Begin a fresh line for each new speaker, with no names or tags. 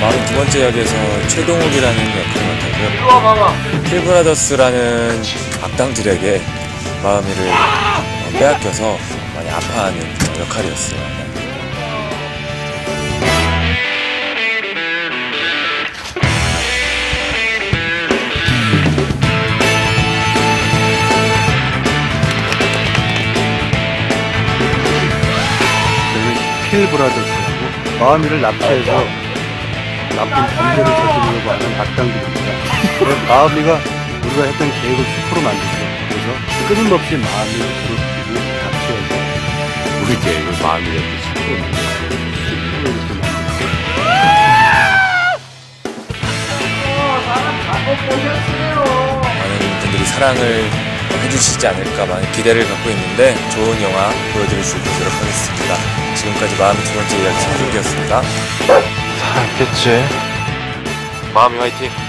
42번째 역에서 최동욱이라는 역할을 맡았고요. 킬브라더스라는 악당들에게 마음이를 어, 빼앗겨서 많이 아파하는 역할이었어요.
킬 브라더스라고 마음이를 납치해서 나쁜 범죄를 저지르려고 하는 악당들입니다. 마음이가 우리가 했던 계획을 수포로 만들죠. 그래서 끊임없이 마음이를 괴롭히고 납치해서
우리 계획을 마음이 잡고 싶고
이렇게 만들죠.
많은 분들이 사랑을 해주시지 않을까 많은 기대를 갖고 있는데 좋은 영화 보여드릴 수 있도록 하겠습니다. 지금까지 마음의 두 번째 이야기 김준기였습니다.
살아있겠지 마음이 화이팅